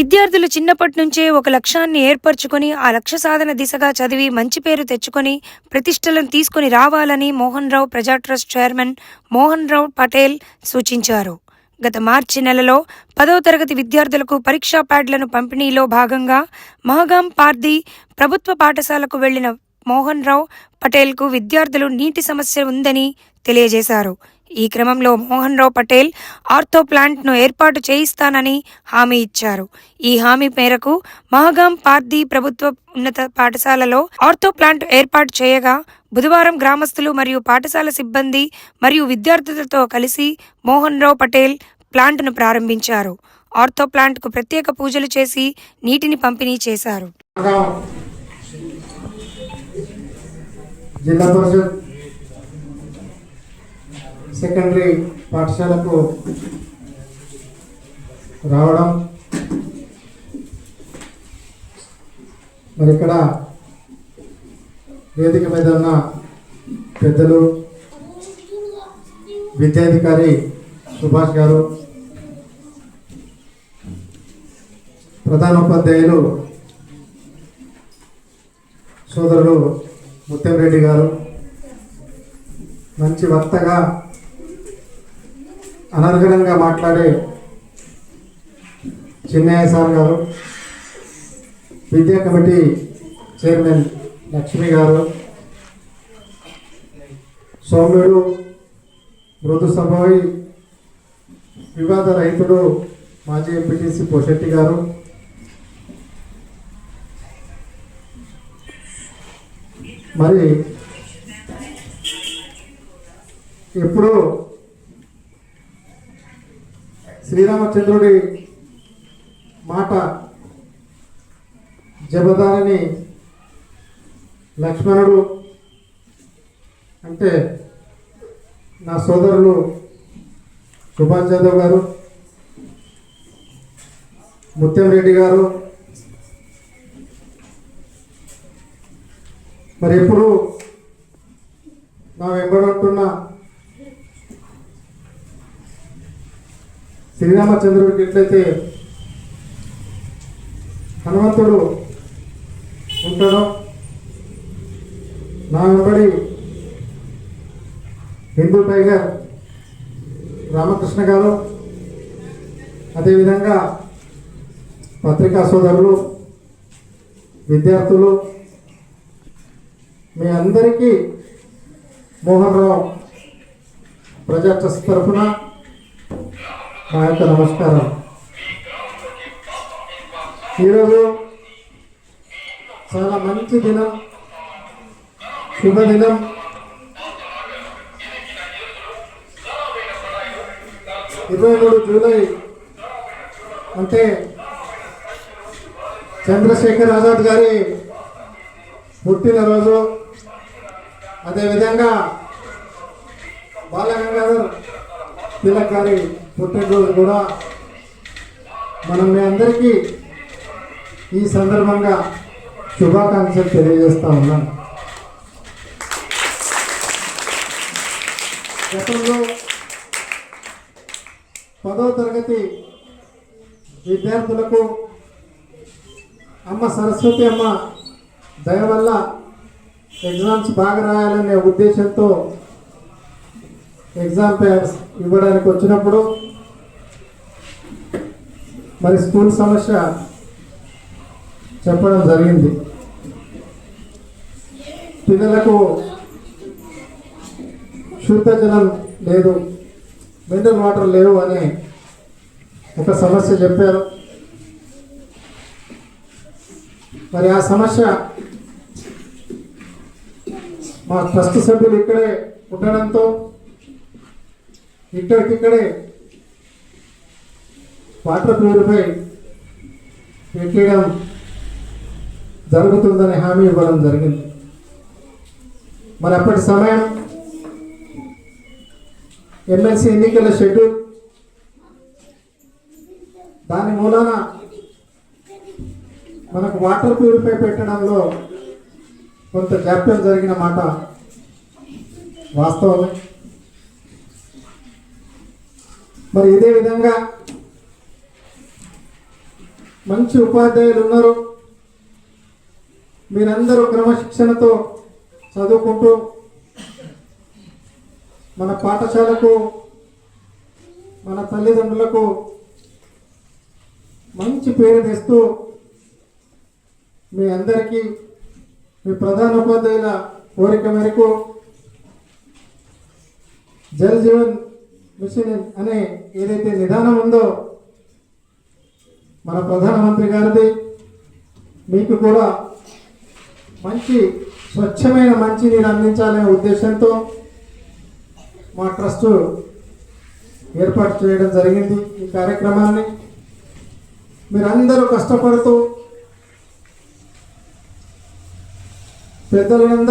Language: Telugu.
విద్యార్థులు చిన్నప్పటి నుంచే ఒక లక్ష్యాన్ని ఏర్పరచుకొని ఆ లక్ష్య సాధన దిశగా చదివి మంచి పేరు తెచ్చుకొని ప్రతిష్టలను తీసుకొని రావాలని మోహన్ రావు ప్రజా ట్రస్ట్ చైర్మన్ మోహన్ రావు పటేల్ సూచించారు. గత మార్చి నెలలో పదవ తరగతి విద్యార్థులకు పరీక్షా ప్యాడ్లను పంపిణీలో భాగంగా మహగాం పార్ది ప్రభుత్వ పాఠశాలకు వెళ్ళిన మోహన్ రావు పటేల్కు విద్యార్థులు నీటి సమస్య ఉందని తెలియజేశారు. ఈ క్రమంలో మోహన్ రావు పటేల్ ఆర్థో ప్లాంట్ను ఏర్పాటు చేయిస్తానని హామీ ఇచ్చారు. ఈ హామీ మేరకు మహగాం పార్దీ ప్రభుత్వ ఉన్నత పాఠశాలలో ఆర్థో ప్లాంట్ ఏర్పాటు చేయగా బుధవారం గ్రామస్తులు మరియు పాఠశాల సిబ్బంది మరియు విద్యార్థులతో కలిసి మోహన్ రావు పటేల్ ప్లాంట్ను ప్రారంభించారు. ఆర్థో ప్లాంట్కు ప్రత్యేక పూజలు చేసి నీటిని పంపిణీ చేశారు. జిల్లా పరిషత్ సెకండరీ పాఠశాలకు రావడం మరి ఇక్కడ వేదిక మీద ఉన్న పెద్దలు విద్యాధికారి సుభాష్ గారు ప్రధానోపాధ్యాయులు సోదరులు ముత్యంరెడ్డి గారు. మంచి వక్తగా అనర్గణంగా మాట్లాడే చిన్నయ్య సార్ గారు. విద్యా కమిటీ చైర్మన్ లక్ష్మి గారు. సౌమ్యుడు మృదు సభాయి వివాద రైతుడు మాజీ ఎంపీటీసీ పోషెట్టి గారు. మరి ఎప్పుడు శ్రీరామచంద్రుడి మాట జబదానని లక్ష్మణుడు అంటే నా సోదరులు సుభాష్ యాదవ్ గారు ముత్యం రెడ్డి గారు మరి ఎప్పుడు నా వెంబడుంటున్న శ్రీరామచంద్రుడికి ఎట్లయితే హనుమంతుడు ఉంటాడో నా వెంబడి హిందూ టైగర్ రామకృష్ణ గారు అదేవిధంగా పత్రికా సోదరులు విద్యార్థులు మీ అందరికీ మోహన్ రావు ప్రజా ట్రస్ట్ తరఫున మా యొక్క నమస్కారం. ఈరోజు చాలా మంచి దినం శుభదినం. ఇరవై మూడు జూలై అంటే చంద్రశేఖర్ ఆజాద్ గారి పుట్టినరోజు. అదేవిధంగా బాలగంగాధర్ తిలక్ గారి పుట్టినరోజు కూడా మనం మీ అందరికీ ఈ సందర్భంగా శుభాకాంక్షలు తెలియజేస్తా ఉన్నాను. గతంలో పదో తరగతి విద్యార్థులకు అమ్మ సరస్వతి అమ్మ దయ వల్ల ఎగ్జామ్స్ బాగా రాయాలనే ఉద్దేశంతో ఎగ్జామ్ పేపర్స్ ఇవ్వడానికి వచ్చినప్పుడు మరి స్కూల్ సమస్య చెప్పడం జరిగింది. పిల్లలకు శుద్ధ జలం లేదు మినరల్ వాటర్ లేవు అని ఒక సమస్య చెప్పారు. మరి ఆ సమస్య మా ట్రస్ట్ సభ్యులు ఇక్కడే ఉండడంతో ఇక్కడికిక్కడే వాటర్ ప్యూరిఫై పెట్టడం జరుగుతుందని హామీ ఇవ్వడం జరిగింది. మరి అప్పటి సమయం ఎమ్మెల్సీ ఎన్నికల షెడ్యూల్ దాని మూలాన మనకు వాటర్ ప్యూరిఫై పెట్టడంలో కొంత జాప్యం జరిగిన మాట వాస్తవమే. మరి ఇదే విధంగా మంచి ఉపాధ్యాయులు ఉన్నారు. మీరందరూ క్రమశిక్షణతో చదువుకుంటూ మన పాఠశాలకు మన తల్లిదండ్రులకు మంచి పేరు తెస్తూ మీ అందరికీ మీ ప్రధాన ఉపాధ్యాయుల కోరిక మేరకు జల్ జీవన్ మిషన్ అనే ఏదైతే నిదానం ఉందో మన ప్రధానమంత్రి గారిది మీకు కూడా మంచి స్వచ్ఛమైన మంచినీరు అందించాలనే ఉద్దేశంతో మా ట్రస్ట్ ఏర్పాటు చేయడం జరిగింది ఈ కార్యక్రమాన్ని. మీరందరూ కష్టపడుతూ పెద్దలందరూ